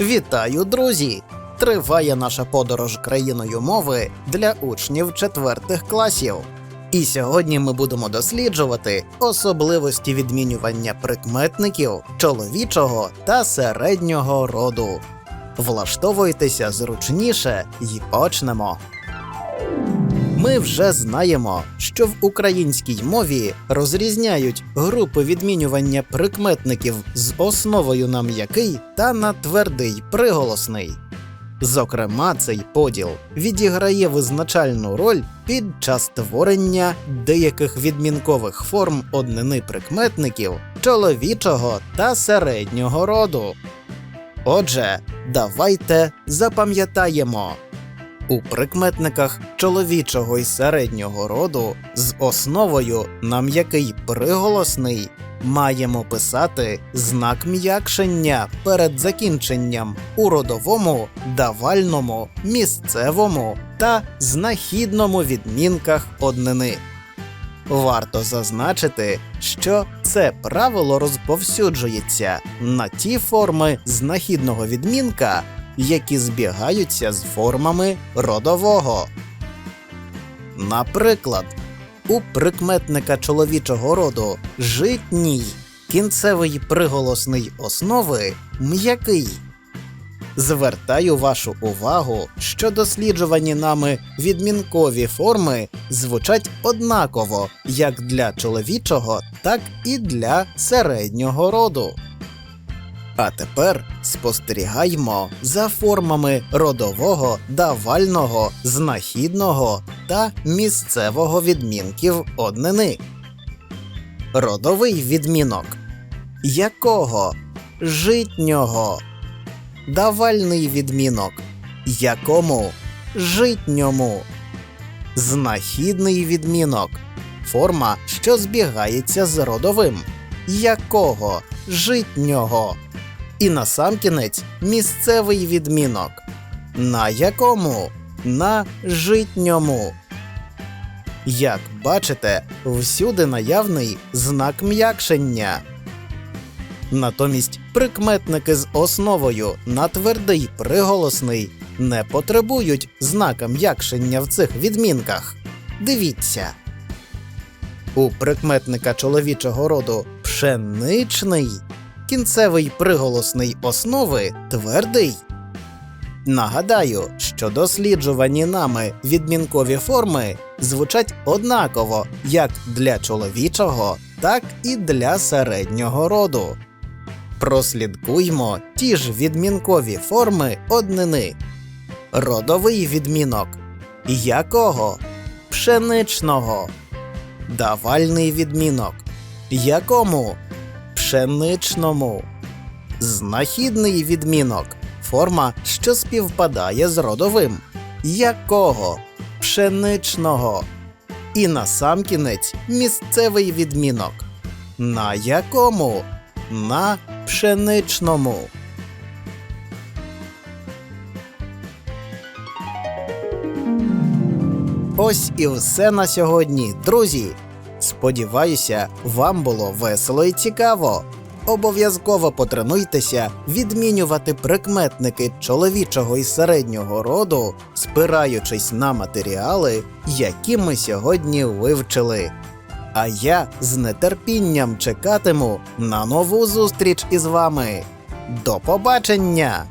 Вітаю, друзі! Триває наша подорож країною мови для учнів четвертих класів. І сьогодні ми будемо досліджувати особливості відмінювання прикметників чоловічого та середнього роду. Влаштовуйтеся зручніше і почнемо. Ми вже знаємо, що в українській мові розрізняють групи відмінювання прикметників з основою на м'який та на твердий приголосний. Зокрема, цей поділ відіграє визначальну роль під час творення деяких відмінкових форм однини прикметників чоловічого та середнього роду. Отже, давайте запам'ятаємо. У прикметниках чоловічого і середнього роду з основою на м'який приголосний маємо писати знак м'якшення перед закінченням у родовому, давальному, місцевому та знахідному відмінках однини. Варто зазначити, що це правило розповсюджується на ті форми знахідного відмінка, які збігаються з формами родового. Наприклад, у прикметника чоловічого роду житній кінцевий приголосний основи м'який. Звертаю вашу увагу, що досліджувані нами відмінкові форми звучать однаково як для чоловічого, так і для середнього роду. А тепер спостерігаймо за формами родового, давального, знахідного та місцевого відмінків однини. Родовий відмінок якого житнього. Давальний відмінок якому житньому. Знахідний відмінок форма, що збігається з родовим якого житнього. І насамкінець місцевий відмінок. На якому? На житньому. Як бачите, всюди наявний знак м'якшення. Натомість прикметники з основою на твердий приголосний не потребують знака м'якшення в цих відмінках. Дивіться. У прикметника чоловічого роду пшеничний кінцевий приголосний основи твердий. Нагадаю, що досліджувані нами відмінкові форми звучать однаково як для чоловічого, так і для середнього роду. Прослідкуймо ті ж відмінкові форми однини. Родовий відмінок якого пшеничного. Давальний відмінок якому пшеничному. Знахідний відмінок форма, що співпадає з родовим. Якого пшеничного. І насамкінець місцевий відмінок. На якому? На пшеничному. Ось і все на сьогодні, друзі. Сподіваюся, вам було весело і цікаво. Обов'язково потренуйтеся відмінювати прикметники чоловічого і середнього роду, спираючись на матеріали, які ми сьогодні вивчили. А я з нетерпінням чекатиму на нову зустріч із вами. До побачення!